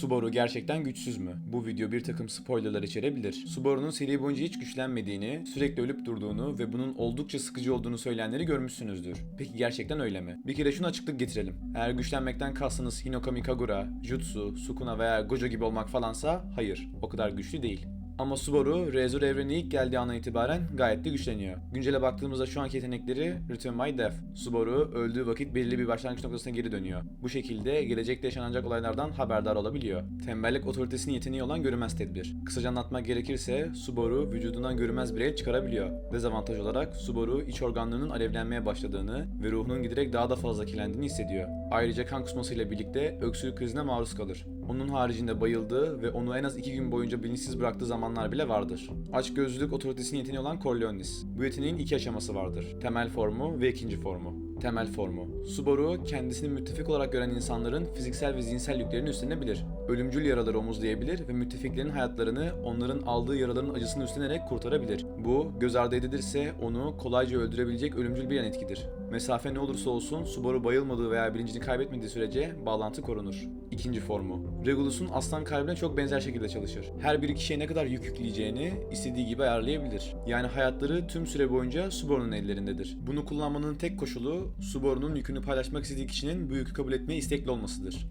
Subaru gerçekten güçsüz mü? Bu video bir takım spoilerlar içerebilir. Subaru'nun seri boyunca hiç güçlenmediğini, sürekli ölüp durduğunu ve bunun oldukça sıkıcı olduğunu söyleyenleri görmüşsünüzdür. Peki gerçekten öyle mi? Bir kere şunu açıklık getirelim. Eğer güçlenmekten kastınız Hinokami Kagura, Jutsu, Sukuna veya Gojo gibi olmak falansa hayır, o kadar güçlü değil. Ama Subaru, Razor evrenine ilk geldiği andan itibaren gayet de güçleniyor. Güncele baktığımızda şu anki yetenekleri Return My Death. Subaru öldüğü vakit belirli bir başlangıç noktasına geri dönüyor. Bu şekilde gelecekte yaşanacak olaylardan haberdar olabiliyor. Tembellik otoritesinin yeteneği olan görünmez tedbir. Kısaca anlatmak gerekirse Subaru vücudundan görünmez bir el çıkarabiliyor. Dezavantaj olarak Subaru iç organlarının alevlenmeye başladığını ve ruhunun giderek daha da fazla kirlendiğini hissediyor. Ayrıca kan kusmasıyla birlikte öksürük krizine maruz kalır. Onun haricinde bayıldığı ve onu en az iki gün boyunca bilinçsiz bıraktığı zamanlar bile vardır. Açgözlülük otoritesinin yeteneği olan Corleonis. Bu yeteneğin iki aşaması vardır. Temel formu ve ikinci formu. Temel formu. Subaru kendisini müttefik olarak gören insanların fiziksel ve zihinsel yüklerini üstlenebilir. Ölümcül yaraları omuzlayabilir ve müttefiklerin hayatlarını onların aldığı yaraların acısını üstlenerek kurtarabilir. Bu göz ardı edilirse onu kolayca öldürebilecek ölümcül bir yan etkidir. Mesafe ne olursa olsun Subaru bayılmadığı veya bilincini kaybetmediği sürece bağlantı korunur. İkinci formu. Regulus'un aslan kalbine çok benzer şekilde çalışır. Her bir kişiye ne kadar yük yükleyeceğini istediği gibi ayarlayabilir. Yani hayatları tüm süre boyunca Subaru'nun ellerindedir. Bunu kullanmanın tek koşulu Subaru'nun yükünü paylaşmak istediği kişinin bu yükü kabul etmeye istekli olmasıdır.